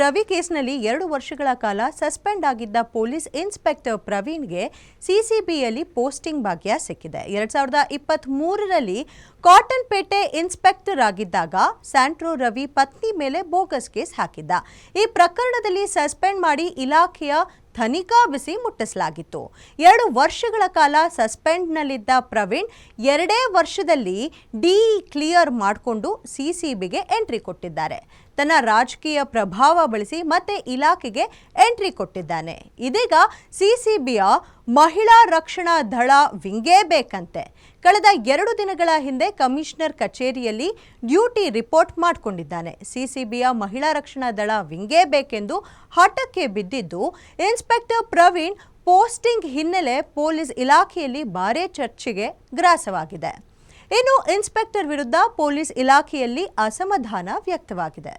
ರವಿ ಕೇಸ್ನಲ್ಲಿ ಎರಡು ವರ್ಷಗಳ ಕಾಲ ಸಸ್ಪೆಂಡ್ ಆಗಿದ್ದ ಪೊಲೀಸ್ ಇನ್ಸ್ಪೆಕ್ಟರ್ ಪ್ರವೀಣ್ಗೆ ಸಿಸಿಬಿಯಲ್ಲಿ ಪೋಸ್ಟಿಂಗ್ ಭಾಗ್ಯ ಸಿಕ್ಕಿದೆ. ಎರಡ್ ಸಾವಿರದ ಇಪ್ಪತ್ತ್ ಮೂರರಲ್ಲಿ ಕಾಟನ್ ಪೇಟೆ ಇನ್ಸ್ಪೆಕ್ಟರ್ ಆಗಿದ್ದಾಗ ಸ್ಯಾಂಟ್ರೋ ರವಿ ಪತ್ನಿ ಮೇಲೆ ಬೋಗಸ್ ಕೇಸ್ ಹಾಕಿದ್ದ. ಈ ಪ್ರಕರಣದಲ್ಲಿ ಸಸ್ಪೆಂಡ್ ಮಾಡಿ ಇಲಾಖೆಯ ತನಿಖಾ ಬಿಸಿ ಮುಟ್ಟಿಸಲಾಗಿತ್ತು. ಎರಡು ವರ್ಷಗಳ ಕಾಲ ಸಸ್ಪೆಂಡ್ನಲ್ಲಿದ್ದ ಪ್ರವೀಣ್ ಎರಡೇ ವರ್ಷದಲ್ಲಿ ಡಿ ಕ್ಲಿಯರ್ ಮಾಡಿಕೊಂಡು ಸಿಸಿಬಿಗೆ ಎಂಟ್ರಿ ಕೊಟ್ಟಿದ್ದಾರೆ. ತನ್ನ ರಾಜಕೀಯ ಪ್ರಭಾವ ಬಳಸಿ ಮತ್ತೆ ಇಲಾಖೆಗೆ ಎಂಟ್ರಿ ಕೊಟ್ಟಿದ್ದಾನೆ. ಇದೀಗ ಸಿಸಿಬಿಯ ಮಹಿಳಾ ರಕ್ಷಣಾ ದಳ ವಿಂಗೇ ಬೇಕಂತೆ ಕಳೆದ ಎರಡು ದಿನಗಳ ಹಿಂದೆ ಕಮಿಷನರ್ ಕಚೇರಿಯಲ್ಲಿ ಡ್ಯೂಟಿ ರಿಪೋರ್ಟ್ ಮಾಡಿಕೊಂಡಿದ್ದಾನೆ. ಸಿಸಿಬಿಯ ಮಹಿಳಾ ರಕ್ಷಣಾ ದಳ ವಿಂಗೇ ಬೇಕೆಂದು ಹಠಕ್ಕೆ ಬಿದ್ದಿದ್ದು, ಇನ್ಸ್ಪೆಕ್ಟರ್ ಪ್ರವೀಣ್ ಪೋಸ್ಟಿಂಗ್ ಹಿನ್ನೆಲೆ ಪೊಲೀಸ್ ಇಲಾಖೆಯಲ್ಲಿ ಭಾರೀ ಚರ್ಚೆಗೆ ಗ್ರಾಸವಾಗಿದೆ. ಇನ್ನು ಇನ್ಸ್ಪೆಕ್ಟರ್ ವಿರುದ್ಧ ಪೊಲೀಸ್ ಇಲಾಖೆಯಲ್ಲಿ ಅಸಮಾಧಾನ ವ್ಯಕ್ತವಾಗಿದೆ.